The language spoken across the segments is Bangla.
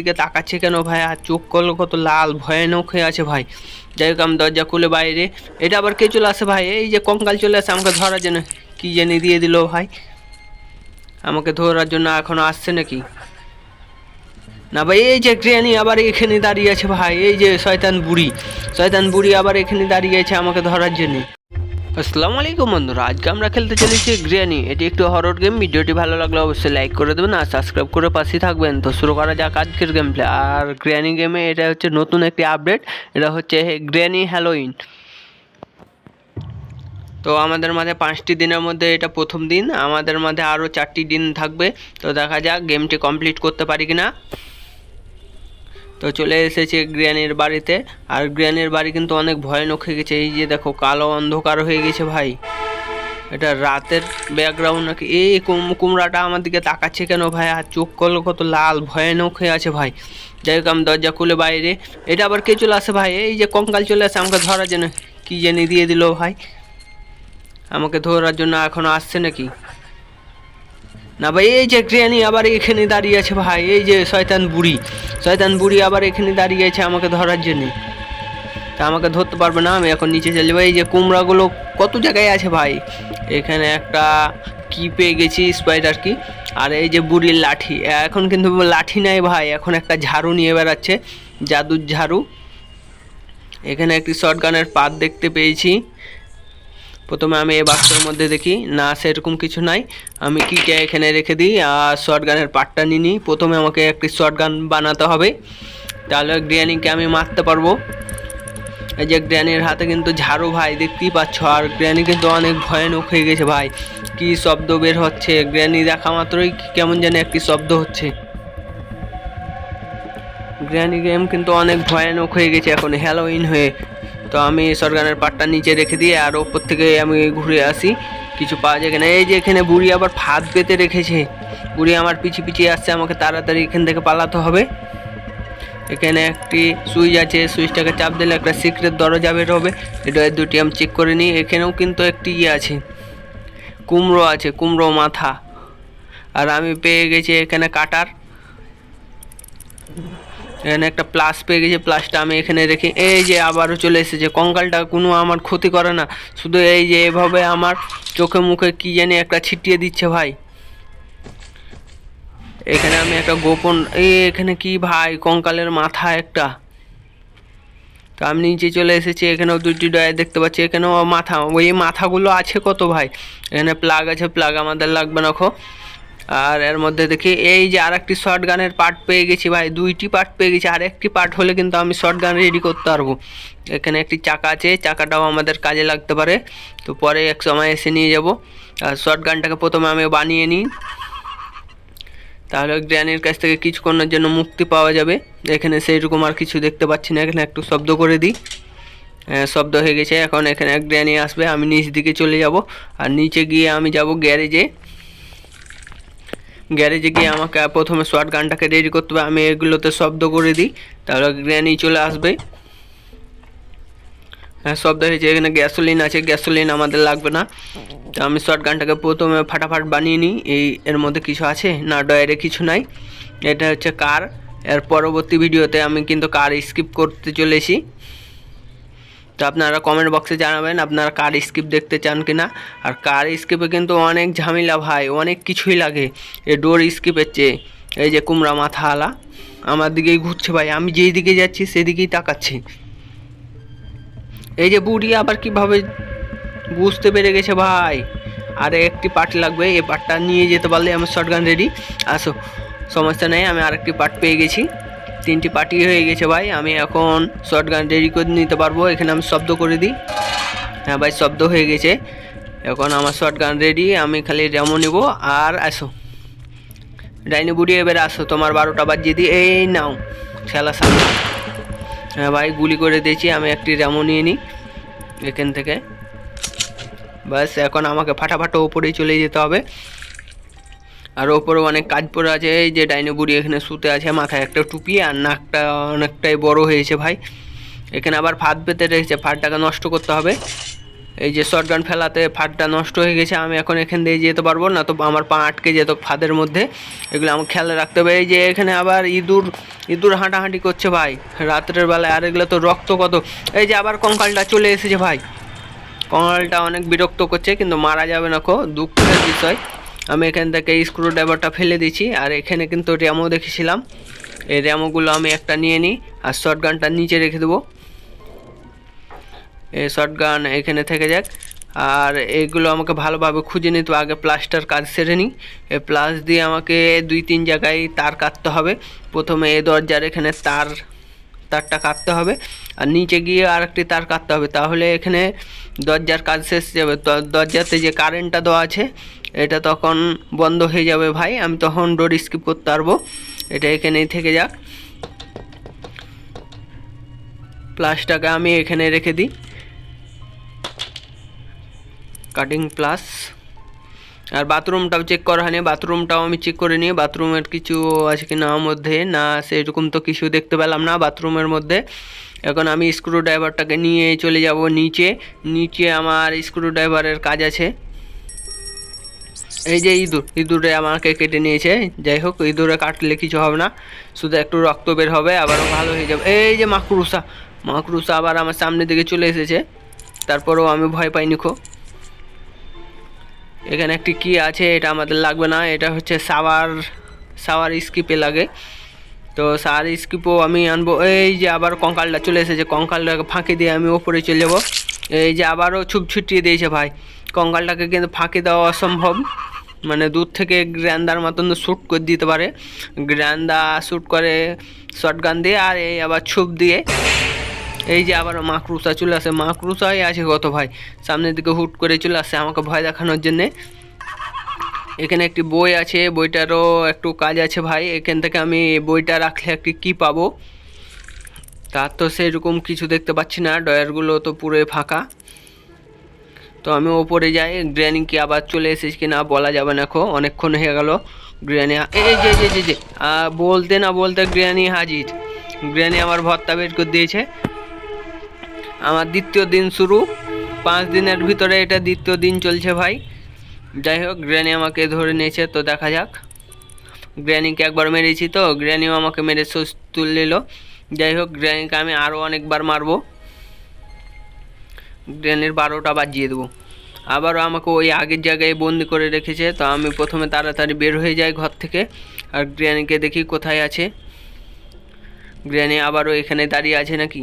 দিকে তাকাচ্ছে কেন ভাই? আর চোখ কল কত লাল, ভয়ানক হয়ে আছে ভাই। যাই হোক, আমি দরজা খুলে বাইরে। এটা আবার কে চলে আসে ভাই? এই যে কঙ্কাল চলে আসে, আমাকে ধরার জন্য। কি জানি দিয়ে দিল ভাই? আমাকে ধরার জন্য এখনও আসছে নাকি? না ভাই, এই যে গ্রেনি আবার এখানে দাঁড়িয়ে আছে ভাই। এই যে শয়তান বুড়ি। শয়তান বুড়ি আবার এখানে দাঁড়িয়ে আছে আমাকে ধরার জন্য। আসসালামু আলাইকুম বন্ধুরা, আজকে আমরা খেলতে চলেছি গ্রিয়ানি এটি একটু হরর গেম ভিডিওটি ভালো লাগলে অবশ্যই লাইক করে দেবেন আর সাবস্ক্রাইব করে পাশেই থাকবেন। তো শুরু করা যাক আজকের গেম প্লে আর গ্রিয়ানি গেমে এটা হচ্ছে নতুন একটি আপডেট এটা হচ্ছে গ্রিয়ানি হ্যালোইন তো আমাদের মাঝে পাঁচটি দিনের মধ্যে এটা প্রথম দিন, আমাদের মাঝে আরও চারটি দিন থাকবে। তো দেখা যাক গেমটি কমপ্লিট করতে পারি কিনা। তো চলে এসেছে গ্রিয়ানির বাড়িতে। আর গ্রিয়ানির বাড়ি কিন্তু অনেক ভয়ানক হয়ে গেছে। এই যে দেখো, কালো অন্ধকার হয়ে গেছে ভাই। এটা রাতের ব্যাকগ্রাউন্ড নাকি? এই কুম- কুমড়াটা আমার দিকে তাকাচ্ছে কেন ভাই? আর চোখ কল কত লাল, ভয়ানক হয়ে আছে ভাই। যাই হোক, আমি দরজা খুলে বাইরে। এটা আবার কে চলে আসে ভাই? এই যে কঙ্কাল চলে আসে, আমাকে ধরার জন্য। কি জানি দিয়ে দিল ভাই। আমাকে ধরার জন্য এখনও আসছে নাকি? না ভাই, এই যে গ্রিয়ানি আবার এখানে দাঁড়িয়ে আছে ভাই, এই যে শয়তান বুড়ি। শয়তান বুড়ি আবার এখানে দাঁড়িয়ে আছে আমাকে ধরার জন্য। তা আমাকে ধরতে পারবে না, আমি এখন নিচে চলে যাব। এই যে কুমড়াগুলো কত জায়গায় আছে ভাই? এখানে একটা কি পেয়ে গেছি স্পাইডার কি? আর এই যে বুড়ির লাঠি। এখন কিন্তু লাঠি নাই ভাই, এখন একটা ঝাড়ু নিয়ে বেড়াচ্ছে, জাদুর ঝাড়ু। এখানে একটি শর্ট গানের পাত দেখতে পেয়েছি। প্রথমে আমি এই বাক্সের মধ্যে দেখি, না, সেরকম কিছু নাই। আমি কিটা এখানে রেখে দিই? আর শর্ট গানের পার্টটা নিয়ে নিই। প্রথমে আমাকে একটি শর্ট গান বানাতে হবে। তাহলে গ্রিয়ানিকে আমি মারতে পারব। এই যে গ্র্যানির হাতে কিন্তু ঝাড়ু ভাই, দেখতেই পাচ্ছ। আর গ্র্যানি কিন্তু অনেক ভয়ানক হয়ে গেছে ভাই। কি শব্দ বের হচ্ছে? গ্র্যানি দেখা মাত্রই কেমন যেন একটি শব্দ হচ্ছে। গ্র্যানি গেম কিন্তু অনেক ভয়ানক হয়ে গেছে এখন হ্যালোইন হয়ে। তো আমি সরগানের পাটটা নিচে রেখে দিয়ে আর ওপর থেকে আমি ঘুরে আসি। কিছু পাওয়া যায় কিনা? এই যে এখানে বুড়ি আবার ফাঁদ পেতে রেখেছে। বুড়ি আমার পিছিয়ে পিছিয়ে আসছে, আমাকে তাড়াতাড়ি এখান থেকে পালাতে হবে। এখানে একটি সুইচ আছে, সুইচটাকে চাপ দিলে একটা সিক্রেট দরজা বের হবে। এটা দুটি আমি চেক করে নিই। এখানেও কিন্তু একটি ইয়ে আছে। কুমড়ো আছে, কুমড়ো মাথা। আর আমি পেয়ে গেছি এখানে কাটার। এখানে একটা প্লাস পেয়ে গেছি প্লাসটা আমি এখানে রেখে এই যে আবারও চলে এসেছে। কঙ্কালটা কোনো আমার ক্ষতি করে না। শুধু এই যে এভাবে আমার চোখে মুখে কি জানি একটা ছিটিয়ে দিচ্ছে ভাই। এখানে আমি একটা গোপন এই এখানে কি ভাই? কঙ্কালের মাথা একটা। তো আমি নিচে চলে এসেছি, এখানেও দুটি ডয়ার দেখতে পাচ্ছি। এখানেও মাথা ওই মাথাগুলো আছে কত ভাই? এখানে প্লাগ আছে প্লাগ আমাদের লাগবে না, খো। আর এর মধ্যে দেখি এই যে আর একটি শর্ট গানের পার্ট পেয়ে গেছি ভাই দুইটি পার্ট পেয়ে গেছি আর একটি পার্ট হলে কিন্তু আমি শর্ট গান রেডি করতে পারব। এখানে একটি চাকা আছে চাকাটাও আমাদের কাজে লাগতে পারে। তো পরে এক সময় এসে নিয়ে যাব। আর শর্ট গানটাকে প্রথমে আমি বানিয়ে নিই। তাহলে গ্র্যানির কাছ থেকে কিছুক্ষণের জন্য মুক্তি পাওয়া যাবে। এখানে সেই রকম আর কিছু দেখতে পাচ্ছি না এখানে একটু শব্দ করে দিই। হ্যাঁ, শব্দ হয়ে গেছে এখন এখানে এক গ্র্যানি আসবে আমি নিচ দিকে চলে যাব। আর নিচে গিয়ে আমি যাব গ্যারেজে। গ্যারেজে গিয়ে আমাকে প্রথমে শর্ট গানটাকে রেডি করতে হবে, আমি এগুলোতে শব্দ করে দিই তাহলে গ্র্যানি চলে আসবে। হ্যাঁ শব্দ হয়েছে, এখানে গ্যাসোলিন আছে, গ্যাসোলিন আমাদের লাগবে না। তো আমি শর্ট গানটাকে প্রথমে ফাটাফাট বানিয়ে নিই, এই এর মধ্যে কিছু আছে? না ডয়ারে কিছু নাই। এটা হচ্ছে কার? এর পরবর্তী ভিডিওতে আমি কিন্তু কার স্কিপ করতে চলেছি। তো আপনারা কমেন্ট বক্সে জানাবেন আপনারা কার স্কিপ দেখতে চান কি না আর কার স্কিপে কিন্তু অনেক ঝামেলা ভাই, অনেক কিছুই লাগে। এ ডোর স্কিপের চেয়ে। এই যে কুমড়া মাথা আলা, আমার দিকেই ঘুরছে ভাই, আমি যেই দিকে যাচ্ছি সেদিকেই তাকাচ্ছি। এই যে বুড়ি আবার কীভাবে বুঝতে পেরে গেছে ভাই। আরে একটি পার্ট লাগবে এই পার্টটা নিয়ে যেতে পারলে আমার শর্ট গান রেডি আসো, সমস্যা নেই, আমি আরেকটি পার্ট পেয়ে গেছি। তিনটি পার্টি হয়ে গেছে ভাই। আমি এখন শর্ট গান রেডি করে নিতে পারব। এখানে আমি শব্দ করে দিই। হ্যাঁ ভাই, শব্দ হয়ে গেছে। এখন আমার শর্ট গান রেডি আমি খালি রেমো নেব। আর আসো। ডাইনি বুড়ি, এবার আসো। তোমার বারোটা বাজিয়ে দিই এই নাও, খেলা সামনে। হ্যাঁ ভাই, গুলি করে দিয়েছি। আমি একটি রেমো নিয়ে নিই এখান থেকে। ব্যাস, এখন আমাকে ফাটাফাটো ওপরেই চলে যেতে হবে। আর ওপরে অনেক কাজ পড়ে আছে, এই যে ডাইনো বুড়ি এখানে শুতে আছে, মাথায় একটা টুপি আর নাকটা অনেকটাই বড় হয়েছে ভাই। এখানে আবার ফাঁদ পেতে রেখেছে ফাঁদটাকে নষ্ট করতে হবে। এই যে শর্ট গান ফেলাতে ফাঁদটা নষ্ট হয়ে গেছে, আমি এখন এখান দিয়ে যেতে পারব না, তো আমার পা আটকে যেত ফাঁদের মধ্যে। এগুলো আমার খেয়াল রাখতে হবে, এই যে এখানে আবার ইঁদুর ইঁদুর হাঁটাহাঁটি করছে ভাই, রাত্রের বেলায়, আর এগুলো তো রক্ত কত। এই যে আবার কঙ্কালটা চলে এসেছে ভাই। কঙ্কালটা অনেক বিরক্ত করছে, কিন্তু মারা যাবে না কো, দুঃখের বিষয়। আমি এখান থেকে স্ক্রু ড্রাইভারটা ফেলে দিচ্ছি আর এখানে কিন্তু র্যামো দেখেছিলাম। এই র্যামোগুলো আমি একটা নিয়ে নিই আর শর্ট গানটা নিচে রেখে দেবো। এই শর্ট গান এখানে থেকে যাক। আর এইগুলো আমাকে ভালোভাবে খুঁজে নিতে। আগে প্লাস্টার কাজ সেরে নিই। এই প্লাস দিয়ে আমাকে দুই তিন জায়গায় তার কাটতে হবে। প্রথমে এ দরজার এখানে তার, তারটা কাটতে হবে। আর নিচে গিয়ে আর একটি তার কাটতে হবে। তাহলে এখানে দরজার কাজ শেষ যাবে। দরজাতে যে কারেন্টটা দেওয়া আছে এটা তখন বন্ধ হয়ে যাবে ভাই, আমি তখন ডোর স্কিপ করতে পারব। এটা এখানেই থেকে যাক। প্লাসটাকে আমি এখানে রেখে দিই। কাটিং প্লাস আর বাথরুমটাও চেক করা হয়নি বাথরুমটাও আমি চেক করে নিই। বাথরুমের কিছু আছে কি না মধ্যে না, সেরকম তো কিছু দেখতে পেলাম না বাথরুমের মধ্যে। এখন আমি স্ক্রু ড্রাইভারটাকে নিয়ে চলে যাব নিচে। নিচে আমার স্ক্রু ড্রাইভারের কাজ আছে। এই যে ইঁদুর ইঁদুরে আমাকে কেটে নিয়েছে। যাই হোক, ইঁদুরে কাটলে কিছু হবে না। শুধু একটু রক্ত বের হবে, আবারও ভালো হয়ে যাবে। এই যে মাকড়ুসা মাকড়ুসা আবার আমার সামনের দিকে চলে এসেছে। তারপরেও আমি ভয় পাইনি খো। এখানে একটি কি আছে, এটা আমাদের লাগবে না। এটা হচ্ছে সাওয়ার সাওয়ার স্কিপে লাগে। তো সাওয়ার স্কিপও আমি আনব। এই যে আবার কঙ্কালটা চলে এসেছে। কঙ্কালটাকে ফাঁকি দিয়ে আমি ওপরে চলে যাব। এই যে আবারও ছুপ ছুটিয়ে দিয়েছে ভাই। কঙ্কালটাকে কিন্তু ফাঁকি দেওয়া অসম্ভব। মানে দূর থেকে গ্র্যান্ডার মতন শ্যুট করে দিতে পারে। গ্র্যান্ডা শ্যুট করে শর্টগান দিয়ে আর এই আবার ছুপ দিয়ে। এই যে আবার মাকড়ুসা চলে আসে। মাকড়ুসাই আছে কত ভাই। সামনের দিকে হুট করে চলে আসে আমাকে ভয় দেখানোর জন্যে। এখানে একটি বই আছে। বইটারও একটু কাজ আছে ভাই। এখান থেকে আমি বইটা রাখলে একটি কি পাবো? তার তো সেরকম কিছু দেখতে পাচ্ছি না। ডয়ারগুলো তো পুরোই ফাঁকা। তো আমি ওপরে যাই গ্র্যানি কি আবার চলে এসেছে কিনা বলা যাবে না খো অনেকক্ষণ হয়ে গেল গ্র্যানি এই যে যে যে যে বলতে না বলতে গ্র্যানি হাজির। গ্র্যানি আমার ভর্তা বের করে দিয়েছে। আমার দ্বিতীয় দিন শুরু, পাঁচ দিনের ভিতরে এটা দ্বিতীয় দিন চলছে ভাই। যাই হোক গ্র্যানি আমাকে ধরে নিয়েছে, তো দেখা যাক। গ্র্যানিকে একবার মেরেছি তো গ্র্যানিও আমাকে মেরে সোস তুলে নিল যাই হোক গ্র্যানিকে আমি আরও অনেকবার মারবো। গ্র্যানির বারোটা বাজিয়ে দেবো। আবারও আমাকে ওই আগের জায়গায় বন্দি করে রেখেছে, তো আমি প্রথমে তাড়াতাড়ি বের হয়ে যাই ঘর থেকে, আর গ্র্যানিকে দেখি কোথায় আছে। গ্র্যানি আবারও এখানে দাঁড়িয়ে আছে নাকি?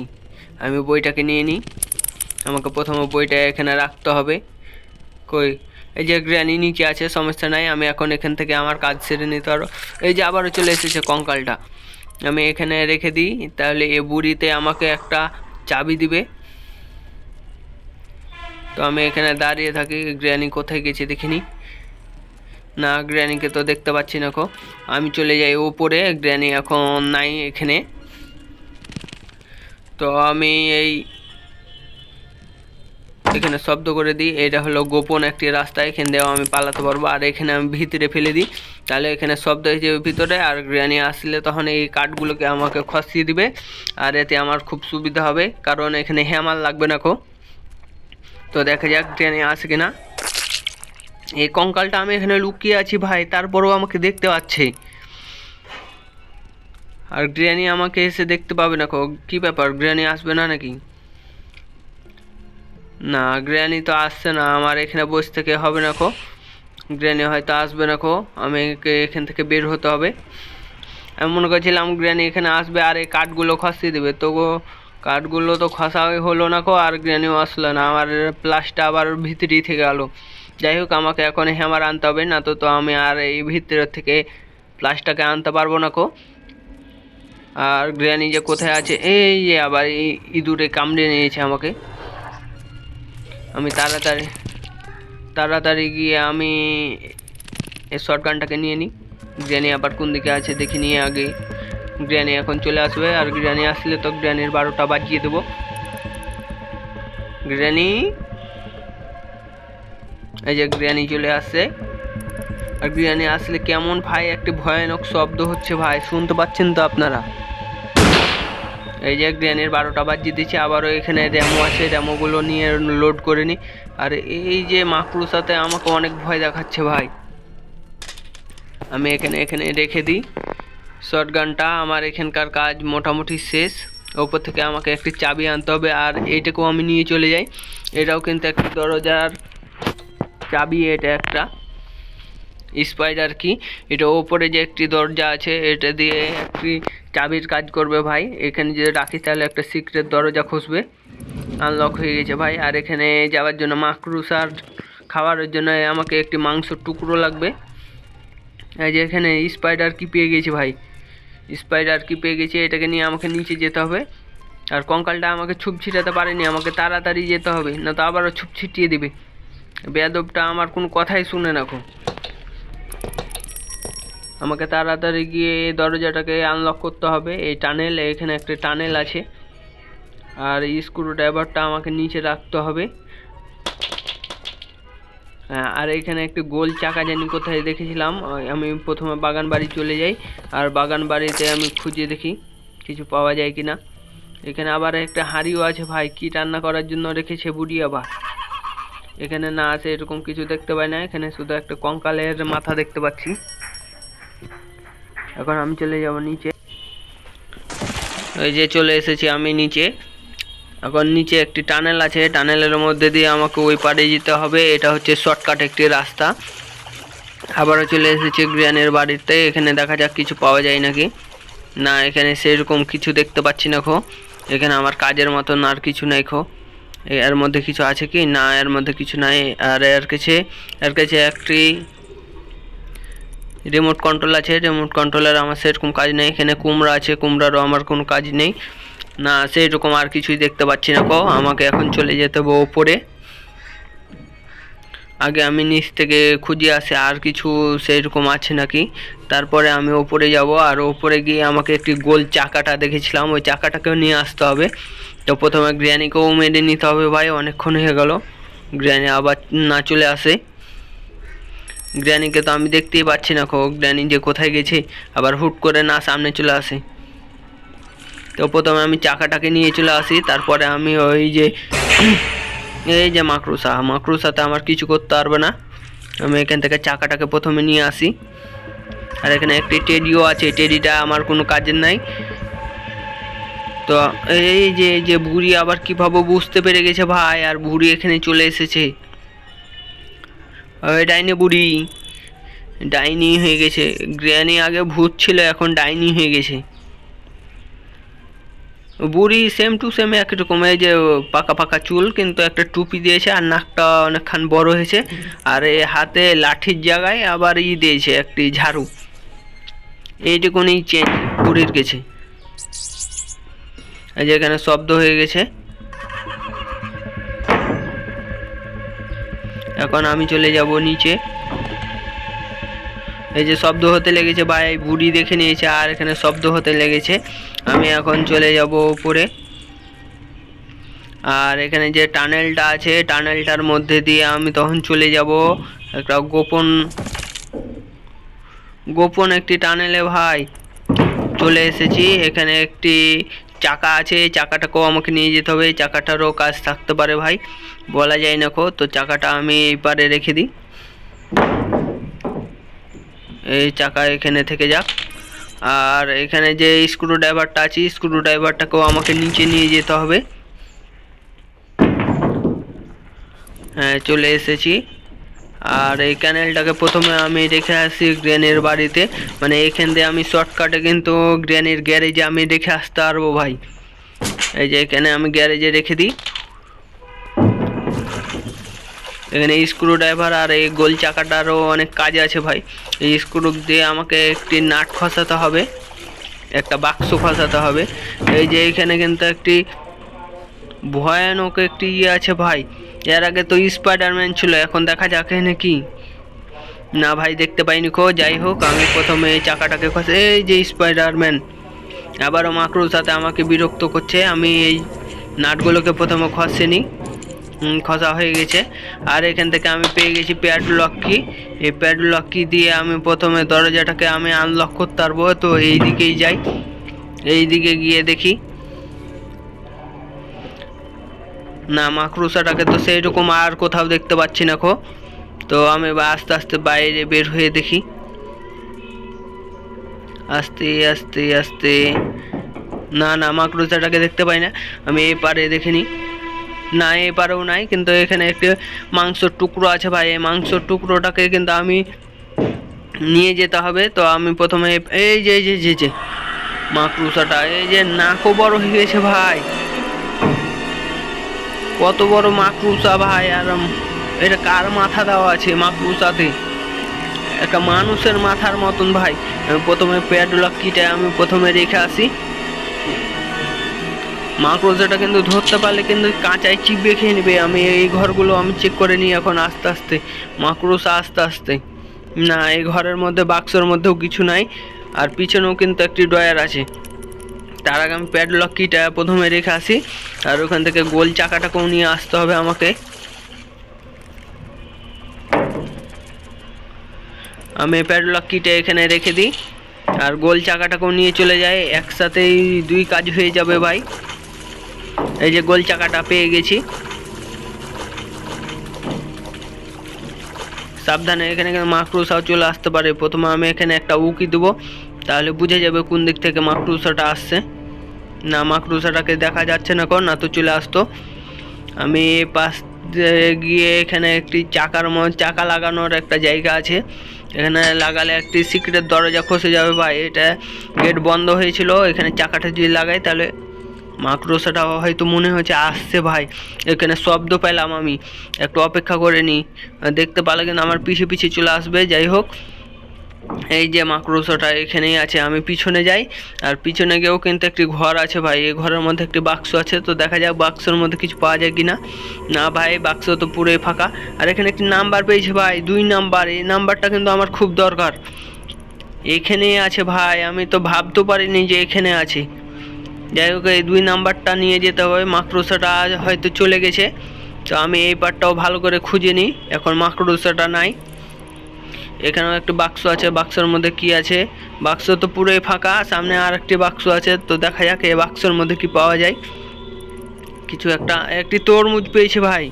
আমি বইটাকে নিয়ে নিই। আমাকে প্রথমে বইটা এখানে রাখতে হবে। কই? এই যে গ্র্যানি নিচে আছে, সমস্যা নাই, আমি এখন এখান থেকে আমার কাজ সেরে নিতে পারো এই যে আবারও চলে এসেছে কঙ্কালটা। আমি এখানে রেখে দিই, তাহলে এ বুড়িতে আমাকে একটা চাবি দিবে। তো আমি এখানে দাঁড়িয়ে থাকি, গ্র্যানি কোথায় গেছে দেখিনি। না, গ্র্যানিকে তো দেখতে পাচ্ছি না কো। আমি চলে যাই ওপরে, গ্র্যানি এখন নাই এখানে। তো আমি এই এখানে শব্দ করে দিই, এটা হলো গোপন একটি রাস্তা, এখান দিয়েও আমি পালাতে পারব। আর এখানে আমি ভিতরে ফেলে দিই, তাহলে এখানে শব্দ হয়ে যাবে ভিতরে, আর গ্রানি আসলে তখন এই কাঠগুলোকে আমাকে খসিয়ে দিবে, আর এতে আমার খুব সুবিধা হবে, কারণ এখানে হ্যামার লাগবে না কো। তো দেখা যাক গ্রানি আসে কিনা। এই কঙ্কালটা আমি এখানে লুকিয়ে আছি ভাই, তারপরেও আমাকে দেখতে পাচ্ছে। আর গ্রানি আমাকে এসে দেখতে পাবে না কো ব্যাপার গ্রানি আসবে না নাকি? না, গ্র্যানি তো আসছে না, আমার এখানে বসে থেকে হবে না কো। গ্র্যানি হয়তো আসবে না কো, আমি এখান থেকে বের হতে হবে। আমি মনে করছিলাম গ্র্যানি এখানে আসবে আর এই কাঠগুলো খসিয়ে দেবে, তো গো কাঠগুলো তো খসাই হলো না কো, আর গ্র্যানিও আসলো না। আমার প্লাসটা আবার ভিতরেই থেকে গেলো। যাই হোক, আমাকে এখন হ্যামার আনতে হবে, না তো তো আমি আর এই ভিতরের থেকে প্লাসটাকে আনতে পারব না কো। আর গ্র্যানি যে কোথায় আছে, এই যে আবার এই ইঁদুরে কামড়ে নিয়েছে আমাকে। আমি তাড়াতাড়ি তাড়াতাড়ি গিয়ে আমি এই শর্টগানটাকে নিয়ে নিই গ্র্যানি আবার কোন দিকে আছে, দেখি নিয়ে আগে গ্র্যানি এখন চলে আসবে, আর গ্র্যানি আসলে তো গ্র্যানির বারোটা বাজিয়ে দেবো। গ্র্যানি? এই যে গ্র্যানি চলে আসছে। আর গ্র্যানি আসলে কেমন ভাই, একটি ভয়ানক শব্দ হচ্ছে ভাই, শুনতে পাচ্ছেন তো আপনারা? এই যে গ্রেনের বারোটা বাজিয়ে দিচ্ছে আবারও এখানে র্যামো আছে র্যামোগুলো নিয়ে লোড করে নিই আর এই যে মাকড়ুসাতে আমাকে অনেক ভয় দেখাচ্ছে ভাই। আমি এখানে এখানে রেখে দিই। শর্ট গানটা আমার এখানকার কাজ মোটামুটি শেষ। ওপর থেকে আমাকে একটি চাবি আনতে হবে আর এইটাকেও আমি নিয়ে চলে যাই। এটাও কিন্তু একটি দরজার চাবি, এটা একটা স্পাইডার কি এটা ওপরে যে একটি দরজা আছে, এটা দিয়ে একটি চাবির কাজ করবে ভাই। এখানে যদি রাখি তাহলে একটা সিক্রেট দরজা খুসবে আনলক হয়ে গেছে ভাই। আর এখানে যাওয়ার জন্য মাকড়ুসার খাওয়ার জন্য আমাকে একটি মাংসর টুকরো লাগবে। এই যে এখানে স্পাইডার কি পেয়ে গেছি ভাই। স্পাইডার কি পেয়ে গেছি, এটাকে নিয়ে আমাকে নিচে যেতে হবে। আর কঙ্কালটা আমাকে ছুপ ছিটাতে পারেনি, আমাকে তাড়াতাড়ি যেতে হবে না তো আবারও ছুপ ছিটিয়ে দিবে। বেয়াদবটা আমার কোনো কথাই শুনে না খুব। আমাকে তাড়াতাড়ি গিয়ে দরজাটাকে আনলক করতে হবে, এই টানেল, এখানে একটা টানেল আছে। আর স্ক্রু ড্রাইভারটা আমাকে নিচে রাখতে হবে। আর এখানে একটি গোল চাকা জানি কোথায় দেখেছিলাম আমি প্রথমে বাগান বাড়ি চলে যাই, আর বাগান বাড়িতে আমি খুঁজে দেখি কিছু পাওয়া যায় কি না এখানে আবার একটা হাঁড়িও আছে ভাই, কি রান্না করার জন্য রেখেছে বুড়ি আবার। এখানে না আছে এরকম কিছু দেখতে পাই না, এখানে শুধু একটা কঙ্কালের মাথা দেখতে পাচ্ছি। এখন আমি চলে যাব নিচে। ওই যে চলে এসেছি আমি নিচে। এখন নিচে একটি টানেল আছে, টানেলের মধ্যে দিয়ে আমাকে ওই পাড়ে যেতে হবে। এটা হচ্ছে শর্টকাট একটি রাস্তা। আবারও চলে এসেছি গ্রিয়ানের বাড়িতে, এখানে দেখা যাক কিছু পাওয়া যায় নাকি। না, এখানে সেরকম কিছু দেখতে পাচ্ছি না খো। এখানে আমার কাজের মতন আর কিছু নাই খো। এর মধ্যে কিছু আছে কি? না, এর মধ্যে কিছু নাই। আর এর কাছে এর কাছে একটি রিমোট কন্ট্রোল আছে। রিমোট কন্ট্রোলের আমার সেরকম কাজ নেই। এখানে কুমড়া আছে, কুমড়ারও আমার কোনো কাজ নেই। না সেরকম আর কিছুই দেখতে পাচ্ছি না কো আমাকে এখন চলে যেতে হবে ওপরে। আগে আমি নিচ থেকে খুঁজে আসি, আর কিছু সেরকম আছে নাকি? তারপরে আমি ওপরে যাব, আর ওপরে গিয়ে আমাকে একটি গোল চাকাটা দেখেছিলাম। ওই চাকাটাকেও নিয়ে আসতে হবে। তো প্রথমে গ্র্যানিকেও মেরে নিতে হবে ভাই, অনেকক্ষণ হয়ে গেল। গ্র্যানি আবার না চলে আসে। গ্র্যানিকে তো আমি দেখতেই পাচ্ছি না খো গ্র্যানি যে কোথায় গেছে, আবার হুট করে না সামনে চলে আসে। তো প্রথমে আমি চাকাটাকে নিয়ে চলে আসি, তারপরে আমি ওই যে, এই যে মাকড়ুসা, মাকড়ুসাতে আমার কিছু করতে পারবে না। আমি এখান থেকে চাকাটাকে প্রথমে নিয়ে আসি। আর এখানে একটি টেডিও আছে, টেডিটা আমার কোনো কাজের নাই। তো এই যে যে বুড়ি আবার কীভাবে বুঝতে পেরে গেছে ভাই, আর বুড়ি এখানে চলে এসেছে। ওই ডাইনি বুড়ি, ডাইনি হয়ে গেছে। গ্র্যানি আগে ভূত ছিল, এখন ডাইনি হয়ে গেছে। বুড়ি সেম টু সেম একই রকম। এই যে পাকা পাকা চুল, কিন্তু একটা টুপি দিয়েছে আর নাকটা অনেকখান বড় হয়েছে। আর এই হাতে লাঠির জায়গায় আবার ই দিয়েছে একটি ঝাড়ু। এইটুকুনি চেঞ্জ বুড়ির গেছে। এই যে এখানে শব্দ হয়ে গেছে। এখন আমি চলে যাব নিচে। এই যে শব্দ হতে লেগেছে, ভাই বুড়ি দেখে নিয়েছে, আর এখানে শব্দ হতে লেগেছে। আমি এখন চলে যাব উপরে। আর এখানে যে টানেলটা আছে, টানেলটার মধ্যে দিয়ে আমি তখন চলে যাব। একটা গোপন গোপন একটি টানেলে ভাই। চলে এসেছি। এখানে একটি চাকা আছে। চাকাটাকেও আমাকে নিয়ে যেতে হবে। চাকাটারও কাজ থাকতে পারে ভাই। বলা যায় না কো, তো চাকাটা আমি এই পারে রেখে দিই। এই চাকা এখানে থেকে যাক। আর এখানে যে স্ক্রু ড্রাইভারটা আছে স্ক্রু ড্রাইভারটাকেও আমাকে নিচে নিয়ে যেতে হবে। হ্যাঁ চলে এসেছি। আর এই ক্যানেলটাকে প্রথমে আমি রেখে আসি গ্রেনের বাড়িতে। মানে এখান দিয়ে আমি শর্টকাটে কিন্তু গ্রেনের গ্যারেজে আমি রেখে আসতে পারব ভাই। এই যে এখানে আমি গ্যারেজে রেখে দিই। এখানে স্ক্রু ড্রাইভার আর এই গোল চাকাটারও অনেক কাজ আছে ভাই। এই স্ক্রু দিয়ে আমাকে একটি নাট খসাতে হবে, একটা বাক্স খসাতে হবে। এই যে এখানে কিন্তু একটি ভয়ানক একটি ইয়ে আছে ভাই, এর আগে তো স্পাইডারম্যান ছিল, এখন দেখা যাক এখানে কি। না ভাই, দেখতে পাইনি কো, যাই হোক, আমি প্রথমে এই চাকাটাকে খসে এই যে স্পাইডারম্যান আবারও মাকড়ুর সাথে আমাকে বিরক্ত করছে, আমি এই নাটগুলোকে প্রথমে খসে নিই খসা হয়ে গেছে। আর এখান থেকে আমি পেয়ে গেছি প্যাডলক কি এই প্যাডলক কি দিয়ে আমি প্রথমে দরজাটাকে আমি আনলক করতে পারব। তো এই দিকেই যাই। এই দিকে গিয়ে দেখি। না, মাকড়সাটাকে তো সেই রকম আর কোথাও দেখতে পাচ্ছি না খো। তো আমি আস্তে আস্তে বাইরে বের হয়ে দেখি। আস্তে আস্তে আস্তে। না না, মাকড়সাটাকে দেখতে পাই না। আমি এই পারে দেখিনি না এই পারেও নাই, কিন্তু এখানে একটি মাংসর টুকরো আছে ভাই। এই মাংসর টুকরোটাকে কিন্তু আমি নিয়ে যেতে হবে। তো আমি প্রথমে এই যে যে যে যে, মাকড়সাটা, এই যে নাকও বড় হয়ে গেছে ভাই। কত বড় মাকড়সা ভাই, আর এটা কার মাথা দেওয়া আছে মাকড়সাতে? একটা মানুষের মাথার মতন ভাই। প্রথমে প্যাডলক কিটে আমি প্রথমে রেখে আসি। মাকড়সাটা কিন্তু ধরতে পারলে কিন্তু কাঁচায় চিপে খেয়ে নেবে। আমি এই ঘরগুলো আমি চেক করে নিই এখন আস্তে আস্তে। মাকড়সা আস্তে আস্তে। না, এই ঘরের মধ্যে বাক্সর মধ্যেও কিছু নাই। আর পিছনেও কিন্তু একটি ডয়ার আছে। তার আগে আমি প্যাডলক কিটা প্রথমে রেখে আসি। আর ওখান থেকে গোল চাকাটাকেও নিয়ে আসতে হবে আমাকে। আমি প্যাডলক কিটা এখানে রেখে দিই। আর গোল চাকাটাকেও নিয়ে চলে যায় একসাথেই দুই কাজ হয়ে যাবে ভাই। এই যে গোল চাকাটা পেয়ে গেছি। সাবধানে এখানে কিন্তু মাকড়সাও চলে আসতে পারে। প্রথমে আমি এখানে একটা উকি দেবো, তাহলে বুঝে যাবে কোন দিক থেকে মাকড়সাটা আসছে। না, মাকড়সাটাকে দেখা যাচ্ছে না কোন না তো চলে আসতো। আমি পাশ গিয়ে এখানে একটি চাকার চাকা লাগানোর একটা জায়গা আছে। এখানে লাগালে একটি সিক্রেট দরজা খসে যাবে ভাই। এটা গেট বন্ধ হয়েছিল, এখানে চাকাটা যদি লাগাই তাহলে মাকড়সাটা হয়তো মনে হয়েছে, আসছে ভাই, এখানে শব্দ পেলাম আমি। একটু অপেক্ষা করে নিই দেখতে পারলে কিন্তু আমার পিছিয়ে পিছিয়ে চলে আসবে, যাই হোক। এই যে মাকড়সাটা এখানেই আছে, আমি পিছনে যাই। আর পিছনে গিয়েও কিন্তু একটি ঘর আছে ভাই, এই ঘরের মধ্যে একটি বাক্স আছে, তো দেখা যাক বাক্সের মধ্যে কিছু পাওয়া যায় কিনা। না ভাই, বাক্স তো পুরোই ফাঁকা। আর এখানে একটি নাম্বার পেয়েছে ভাই, দুই নাম্বার। এই নাম্বারটা কিন্তু আমার খুব দরকার। এখানেই আছে ভাই, আমি তো ভাবতেও পারিনি যে এখানে আছে। যাই হোক, এই দুই নাম্বারটা নিয়ে যেতে হবে। মাকড়সাটা হয়তো চলে গেছে। তো আমি এই পার্টটাও ভালো করে খুঁজে নিই। এখন মাকড়সাটা নাই। এখানেও একটি বাক্স আছে। বাক্সের মধ্যে কি আছে? বাক্স তো পুরোই ফাঁকা। সামনে আর একটি বাক্স আছে। তো দেখা যাক এই বাক্সের মধ্যে কি পাওয়া যায়। কিছু একটা, একটি তরমুজ পেয়েছি ভাই।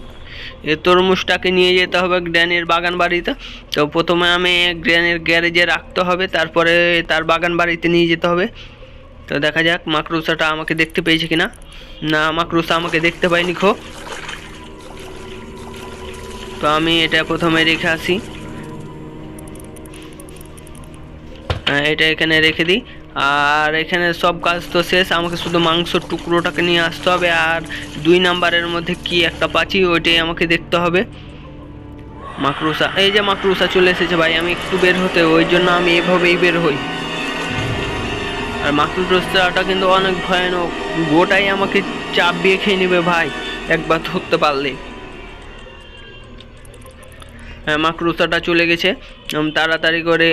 এই তরমুজটাকে নিয়ে যেতে হবে গ্র্যানের বাগান বাড়িতে। তো প্রথমে আমি গ্র্যানের গ্যারেজে রাখতে হবে। তারপরে তার বাগান বাড়িতে নিয়ে যেতে হবে। তো দেখা যাক মাকড়সাটা আমাকে দেখতে পেয়েছে কিনা। না মাকড়সা আমাকে দেখতে পাইনি খো। তো আমি এটা প্রথমে রেখে আসি। হ্যাঁ, এটা এখানে রেখে দিই। আর এখানে সব কাজ তো শেষ। আমাকে শুধু মাংসর টুকরোটাকে নিয়ে আসতে হবে। আর দুই নাম্বারের মধ্যে কি একটা পাচ্ছি ওইটাই আমাকে দেখতে হবে। মাকড়সা এই যে মাকড়সা চলে এসেছে ভাই আমি একটু বের হতে ওই জন্য আমি এভাবেই বের হই। আর মাকড়সাটা কিন্তু অনেক ভয়ানক। গোটাই আমাকে চাপ দিয়ে খেয়ে নেবে ভাই, একবার ধরতে পারলে। হ্যাঁ মাকড়সাটা চলে গেছে। তাড়াতাড়ি করে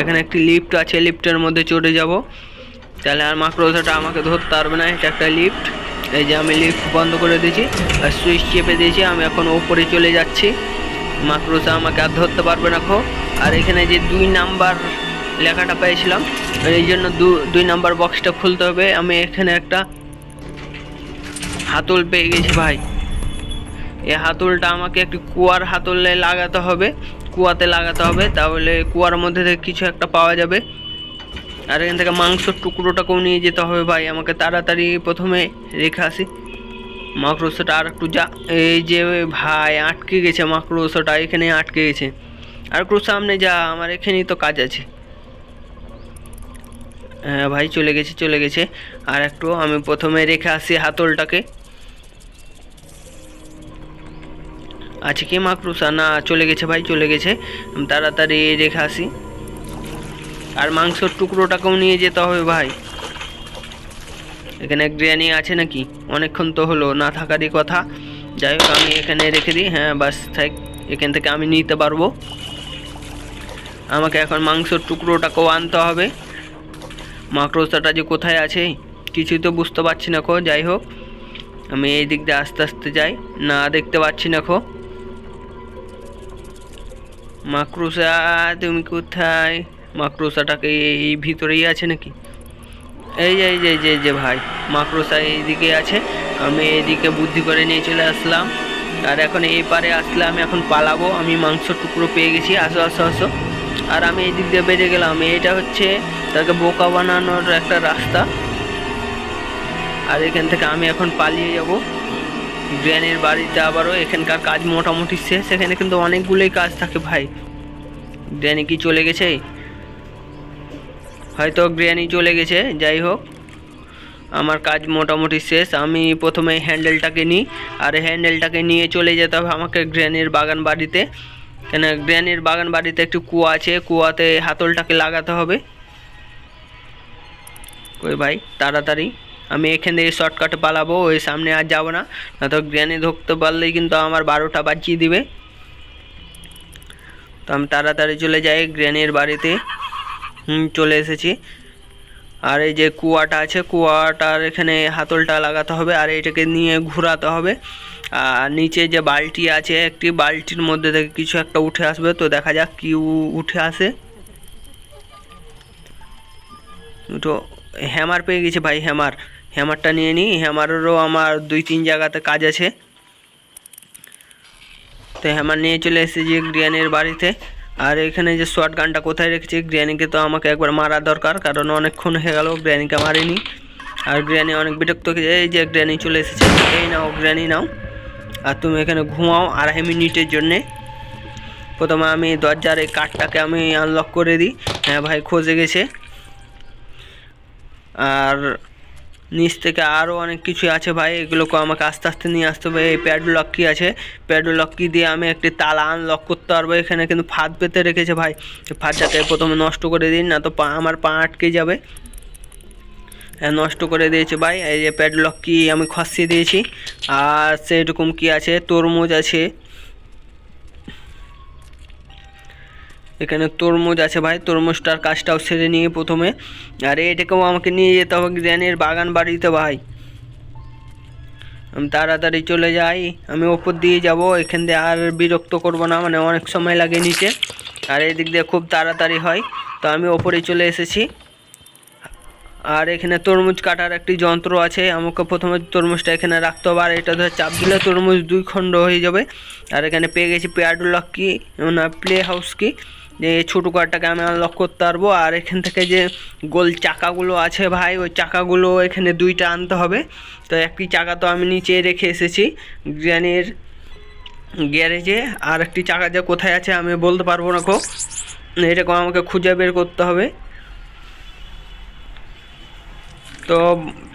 এখানে একটি লিফট আছে, লিফটের মধ্যে চড়ে যাব। তাহলে আর মাকড়সাটা আমাকে ধরতে পারবে না, এটা একটা লিফট। এই যে আমি লিফট বন্ধ করে দিয়েছি, আর সুইচ চেপে দিয়েছি, আমি এখন ওপরে চলে যাচ্ছি। মাকড়সা আমাকে আর ধরতে পারবে না খো। আর এখানে যে দুই নাম্বার লেখাটা পেয়েছিলাম। এই জন্য দুই নাম্বার বক্সটা খুলতে হবে। আমি এখানে একটা হাতল পেয়ে গেছি ভাই। এই হাতলটা আমাকে একটি কুয়ার হাতলে লাগাতে হবে। কুয়াতে লাগাতে হবে, তাহলে কুয়ার মধ্যে থেকে কিছু একটা পাওয়া যাবে। আর এখান থেকে মাংসর টুকরোটাকেও নিয়ে যেতে হবে ভাই। আমাকে তাড়াতাড়ি প্রথমে রেখে আসি। মাকড়সাটা আর একটু যা, এই যে ভাই আটকে গেছে মাকড়সাটা, এখানে আটকে গেছে। আর একটু সামনে যা, আমার এখানেই তো কাজ আছে। হ্যাঁ ভাই, চলে গেছে চলে গেছে। আর একটু আমি প্রথমে রেখে আসি হাতলটাকে। আছে কি মাকড়সা? না, চলে গেছে ভাই, চলে গেছে। তাড়াতাড়ি রেখে আসি। আর মাংসর টুকরোটাকেও নিয়ে যেতে হবে ভাই। এখানে বিরিয়ানি আছে নাকি? অনেকক্ষণ তো হলো, না থাকারই কথা। যাই হোক, আমি এখানে রেখে দিই। হ্যাঁ বাস, থাক, এখান থেকে আমি নিতে পারব। আমাকে এখন মাংসর টুকরোটাকেও আনতে হবে। মাকড়সাটা যে কোথায় আছে, কিছুই তো বুঝতে পারছি না খো যাই হোক। আমি এই দিক দিয়ে আস্তে আস্তে যাই, না দেখতে পাচ্ছি না খো মাকড়সা, তুমি কোথায়? মাকড়সাটাকে এই ভিতরেই আছে নাকি? এই যে এই যে যে যে ভাই, মাকড়সা এইদিকে আছে। আমি এইদিকে বুদ্ধি করে নিয়ে চলে আসলাম। আর এখন এই পারে আসলে আমি এখন পালাবো, আমি মাংস টুকরো পেয়ে গেছি। আসো আসো আসো। আর আমি এই দিক দিয়ে বেড়ে গেলাম। এটা হচ্ছে তাকে বোকা বানানোর একটা রাস্তা। আর এখান থেকে আমি এখন পালিয়ে যাব। গ্র্যানির বাড়িতে আবারও এখানকার কাজ মোটামুটি শেষ। এখানে কিন্তু অনেকগুলোই কাজ থাকে ভাই। গ্র্যানি কি চলে গেছে? হয়তো গ্র্যানি চলে গেছে, যাই হোক। আমার কাজ মোটামুটি শেষ। আমি প্রথমে হ্যান্ডেলটাকে নিই। আর হ্যান্ডেলটাকে নিয়ে চলে যেতে হবে আমাকে গ্র্যানির বাগান বাড়িতে। কেন গ্র্যানির বাগান বাড়িতে একটু কুয়া আছে, কুয়াতে হাতলটাকে লাগাতে হবে। ওই ভাই, তাড়াতাড়ি। আমি এখান থেকে শর্টকাটে পালাবো, ওই সামনে আর যাব না। না তো গ্র্যানি ধরতে পারলেই কিন্তু আমার বারোটা বাজিয়ে দিবে। তো আমি তাড়াতাড়ি চলে যাই গ্র্যানির বাড়িতে। হুম, চলে এসেছি। আর এই যে কুয়াটা আছে, কুয়াটার এখানে হাতলটা লাগাতে হবে, আর এটাকে নিয়ে ঘোরাতে হবে। নিচে যে বালতি আছে, একটি বালতির মধ্যে থেকে কিছু একটা উঠে আসবে, তো দেখা যাক কি উঠে আসে। তো হ্যামার পেয়ে গেছে ভাই হ্যামার হ্যামারটা নিয়ে নিই হ্যামারেরও আমার দুই তিন জায়গাতে কাজ আছে। তো হ্যামার নিয়ে চলে এসেছি গ্রিয়ানির বাড়িতে। আর এখানে যে শর্ট গানটা কোথায় রেখেছি গ্রিয়ানিকে তো আমাকে একবার মারা দরকার, কারণ অনেকক্ষণ হয়ে গেল গ্র্যানিকে মারিনি। আর গ্রিয়ানি অনেক বিরক্ত এই যে গ্র্যানি চলে এসেছে। এই নাও গ্রিয়ানি নাও। আর তুমি এখানে ঘুমাও আড়াই মিনিটের জন্যে। প্রথমে আমি দরজার এই কাঠটাকে আমি আনলক করে দিই। হ্যাঁ ভাই, খোঁজে গেছে। আর নিচ থেকে আরও অনেক কিছু আছে ভাই, এগুলোকে আমাকে আস্তে আস্তে নিয়ে আসতে হবে। এই প্যাডলক কি আছে? প্যাডলক কি দিয়ে আমি একটি তালা আনলক করতে পারব? এখানে কিন্তু ফাঁদ পেতে রেখেছে ভাই। ফাঁদটাকে প্রথমে নষ্ট করে দিন, না তো পা আমার পা আটকে যাবে। নষ্ট করে দিয়েছে ভাই। এই যে প্যাডলক কি আমি খসিয়ে দিয়েছি। আর সেরকম কি আছে? তরমুজ আছে। এখানে তরমুজ আছে ভাই। তরমুজটার কাজটাও সেরে নিয়ে প্রথমে। আর, এটাকেও আমাকে নিয়ে যেতে হবে গ্র্যানের বাগান বাড়িতে ভাই। আমি তাড়াতাড়ি চলে যাই। আমি ওপর দিয়ে যাব। এখান দিয়ে আর বিরক্ত করব না মানে অনেক সময় লাগে নিচে। আর এই দিক দিয়ে খুব তাড়াতাড়ি হয়। তো আমি ওপরে চলে এসেছি। আর এখানে তরমুজ কাটার একটি যন্ত্র আছে। আমাকে প্রথমে তরমুজটা এখানে রাখতে হবে আর এটা ধরে চাপ দিলে তরমুজ দুই খণ্ড হয়ে যাবে। আর এখানে পেয়ে গেছি পেয়ারডুলক কি না প্লে হাউস কি, যে ছোটো কারটাকে আমি আনলক করতে পারব। আর এখান থেকে যে গোল চাকাগুলো আছে ভাই, ওই চাকাগুলো এখানে দুইটা আনতে হবে। তো একটি চাকা তো আমি নিচে রেখে এসেছি গ্র্যানের গ্যারেজে। আর একটি চাকা যে কোথায় আছে আমি বলতে পারব না কো এরকম আমাকে খুঁজে বের করতে হবে। তো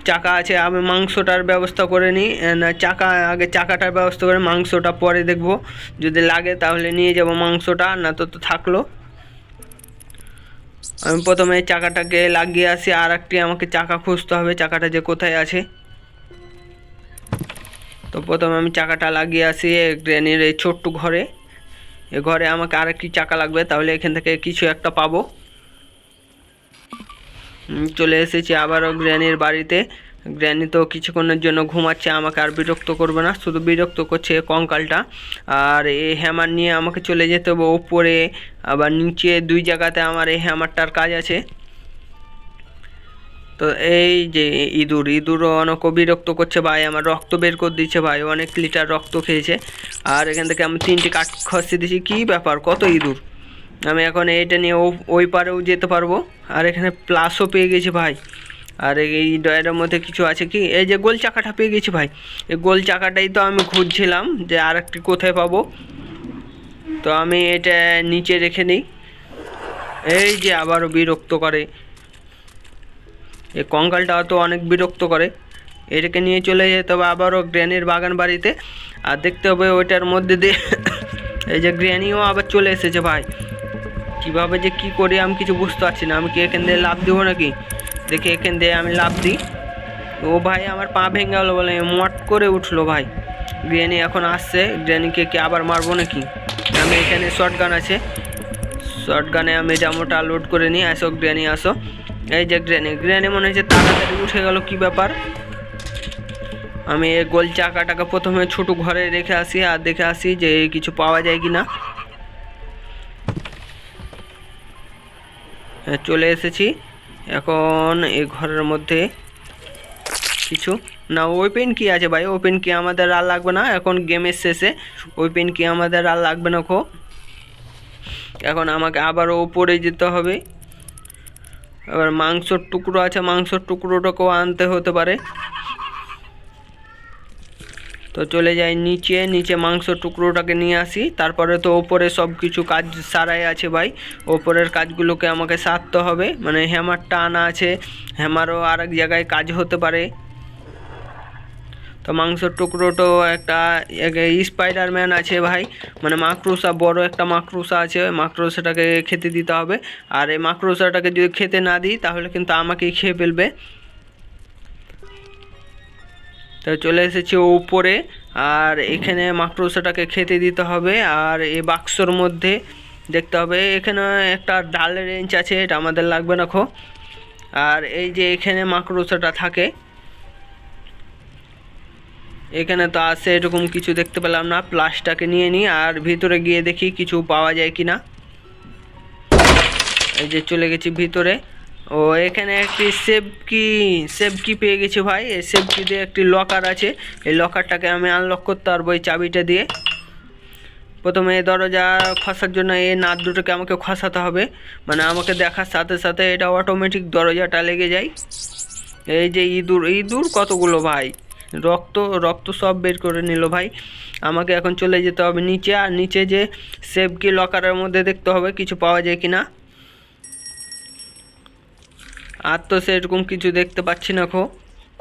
চাকা আছে, আমি মাংসটার ব্যবস্থা করে নিই। না চাকা, আগে চাকাটার ব্যবস্থা করে মাংসটা পরে দেখব। যদি লাগে তাহলে নিয়ে যাব মাংসটা, না তো তো থাকল। আমি প্রথমে চাকাটাকে লাগিয়ে আসি, আর একটি আমাকে চাকা খুঁজতে হবে, চাকাটা যে কোথায় আছে। তো প্রথমে আমি চাকাটা লাগিয়ে আসি গ্রেনের এই ছোট্ট ঘরে। এ ঘরে আমাকে আরেকটি চাকা লাগবে, তাহলে এখান থেকে কিছু একটা পাবো। চলে এসেছি আবারও গ্র্যানির বাড়িতে। গ্র্যানি তো কিছুক্ষণের জন্য ঘুমাচ্ছে, আমাকে আর বিরক্ত করবে না। শুধু বিরক্ত করছে কঙ্কালটা। আর এই হ্যামার নিয়ে আমাকে চলে যেতে হবে ওপরে, আবার নিচে দুই জায়গাতে আমার এই হ্যামারটার কাজ আছে। তো এই যে ইঁদুর, ইঁদুরও অনেক বিরক্ত করছে, ভাই আমার রক্ত বের করে দিচ্ছে, ভাই অনেক লিটার রক্ত খেয়েছে। আর এখান থেকে আমি তিনটে কাঠ খসিয়ে দিয়েছি, কী ব্যাপার, কত ইঁদুর? আমি এখন এইটা নিয়ে ওই পারেও যেতে পারব। আর এখানে প্লাসও পেয়ে গেছি ভাই। আর এই ডয়ের মধ্যে কিছু আছে কি? এই যে গোল চাকাটা পেয়ে গেছি ভাই। এই গোল চাকাটাই তো আমি খুঁজছিলাম যে আর একটি কোথায় পাবো। তো আমি এটা নিচে রেখে নিই। এই যে আবারও বিরক্ত করে। এই কঙ্কালটা তো অনেক বিরক্ত করে। এটাকে নিয়ে চলে যেতে হবে আবারও গ্র্যানির বাগান বাড়িতে। আর দেখতে হবে ওইটার মধ্যে দিয়ে এই যে গ্র্যানিও আবার চলে এসেছে ভাই। কীভাবে যে কি করি আমি কিছু বুঝতে পারছি না। আমি কি এখান দিয়ে লাভ দেবো নাকি? দেখি এখান দিয়ে আমি লাভ দিই। ও ভাই আমার পা ভেঙে গেলো বলে মট করে উঠল ভাই। গ্রেনি এখন আসছে। গ্রেনিকে কি আবার মারবো নাকি? আমি এখানে শর্ট গান আছে। শর্ট গানে আমি জামোটা লোড করে নিই আসো গ্রেনি আসো। এই যে গ্রেনি গ্রেনি মনে হচ্ছে তাড়াতাড়ি উঠে গেল, কি ব্যাপার? আমি এই গোল চাকাটাকে প্রথমে ছোটো ঘরে রেখে আসি আর দেখে আসি যে কিছু পাওয়া যায় কি না চলে এসেছি। এখন এই ঘরের মধ্যে কিছু। না ওপেন কি আছে ভাই ওপেন কি আমাদের আর লাগবে না। এখন গেমের শেষে ওপেন কি আমাদের আর লাগবে না খো। এখন আমাকে আবার ওপরে যেতে হবে। এবার মাংসর টুকরো আছে, মাংসর টুকরোটাকেও আনতে হতে পারে। তো চলে যাই নিচে নিচে মাংসর টুকরোটাকে নিয়ে আসি। তারপরে তো ওপরে সব কিছু কাজ সারাই আছে ভাই। ওপরের কাজগুলোকে আমাকে সারতে হবে। মানে হ্যামারটা আনা আছে। হ্যামারও আর এক জায়গায় কাজ হতে পারে। তো মাংসর টুকরোটো একটা স্পাইডারম্যান আছে ভাই। মানে মাকড়সা, বড় একটা মাকড়সা আছে। ওই মাকড়সাটাকে খেতে দিতে হবে। আর এই মাকড়সাটাকে যদি খেতে না দিই, তাহলে কিন্তু আমাকেই খেয়ে ফেলবে। তো চলে এসেছি উপরে, আর এখানে মাকড়সাটাকে খেতে দিতে হবে, আর এই বাক্সর মধ্যে দেখতে হবে, এখানে একটা ডালের রেঞ্চ আছে, এটা আমাদের লাগবে না খো। আর এই যে এখানে মাকড়সাটা থাকে, এখানে তো আছে এরকম কিছু দেখতে পেলাম না, প্লাসটাকে নিয়ে নিই, আর ভিতরে গিয়ে দেখি কিছু পাওয়া যায় কি না এই যে চলে গেছি ভিতরে ও, এখানে একটি সেভ কি সেভ কি পেয়ে গেছি ভাই। এই সেভ কি দিয়ে একটি লকার আছে। এই লকারটাকে আমি আনলক করতে পারব এই চাবিটা দিয়ে। প্রথমে এই দরজা খসার জন্য এই নাট দুটোকে আমাকে খসাতে হবে। মানে আমাকে দেখার সাথে সাথে এটা অটোমেটিক দরজাটা লেগে যায়। এই যে ইঁদুর ইঁদুর কতগুলো ভাই? রক্ত রক্ত সব বের করে নিল ভাই। আমাকে এখন চলে যেতে হবে নিচে। আর নিচে যে সেভ কি লকারের মধ্যে দেখতে হবে, কিছু পাওয়া যায় কি না আর তো সেরকম কিছু দেখতে পাচ্ছি না খো।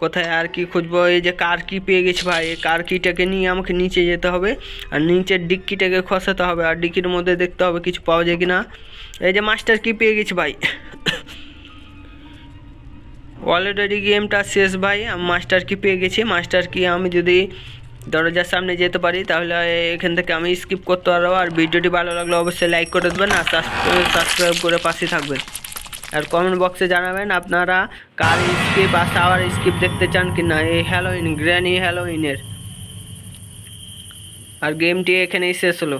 কোথায় আর কি খুঁজবো? এই যে কার কি পেয়ে গেছি ভাই, এই কার কিটাকে নিয়ে আমাকে নিচে যেতে হবে আর নিচের ডিক্কিটাকে খসাতে হবে আর ডিক্কির মধ্যে দেখতে হবে কিছু পাওয়া যায় কি না এই যে মাস্টার কি পেয়ে গেছি ভাই? অলরেডি গেমটা শেষ ভাই, আমি মাস্টার কি পেয়ে গেছি? মাস্টার কি আমি যদি দরজার সামনে যেতে পারি তাহলে এখান থেকে আমি স্কিপ করতে পারব আর ভিডিওটি ভালো লাগলে অবশ্যই লাইক করে দেবেন আর সাবস্ক্রাইব করে পাশে থাকবেন। আর কমেন্ট বক্সে জানাবেন আপনারা কার স্কিপ আর সাওয়ার স্কিপ দেখতে চান কি না এই হ্যালোইন গ্র্যানি হ্যালোইনের আর গেমটি এখানেই শেষ হলো।